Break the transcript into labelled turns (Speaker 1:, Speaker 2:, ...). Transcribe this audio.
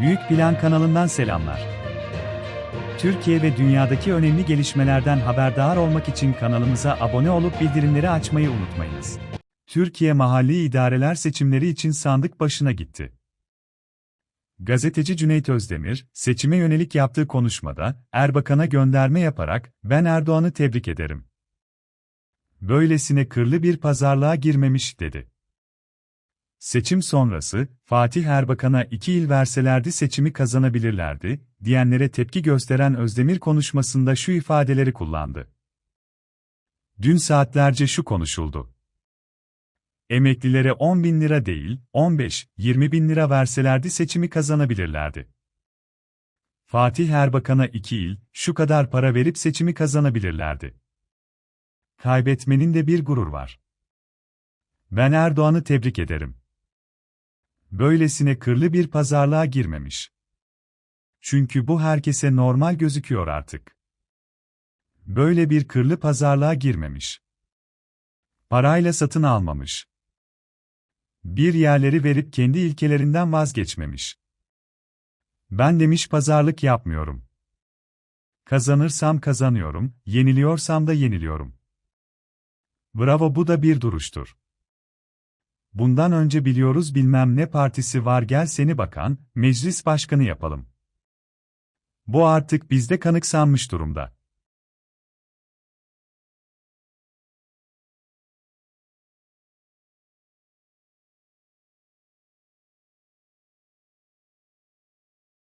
Speaker 1: Büyük Plan kanalından selamlar. Türkiye ve dünyadaki önemli gelişmelerden haberdar olmak için kanalımıza abone olup bildirimleri açmayı unutmayınız. Türkiye mahalli idareler seçimleri için sandık başına gitti. Gazeteci Cüneyt Özdemir, seçime yönelik yaptığı konuşmada, Erbakan'a gönderme yaparak, ben Erdoğan'ı tebrik ederim. Böylesine kırlı bir pazarlığa girmemiş, dedi. Seçim sonrası, Fatih Erbakan'a iki il verselerdi seçimi kazanabilirlerdi, diyenlere tepki gösteren Özdemir konuşmasında şu ifadeleri kullandı. Dün saatlerce şu konuşuldu. Emeklilere 10 bin lira değil, 15, 20 bin lira verselerdi seçimi kazanabilirlerdi. Fatih Erbakan'a iki il, şu kadar para verip seçimi kazanabilirlerdi. Kaybetmenin de bir gurur var. Ben Erdoğan'ı tebrik ederim. Böylesine kırlı bir pazarlığa girmemiş. Çünkü bu herkese normal gözüküyor artık. Böyle bir kırlı pazarlığa girmemiş. Parayla satın almamış. Bir yerleri verip kendi ilkelerinden vazgeçmemiş. Ben demiş pazarlık yapmıyorum. Kazanırsam kazanıyorum, yeniliyorsam da yeniliyorum. Bravo bu da bir duruştur. Bundan önce biliyoruz bilmem ne partisi var gel seni bakan, meclis başkanı yapalım. Bu artık bizde kanıksanmış durumda.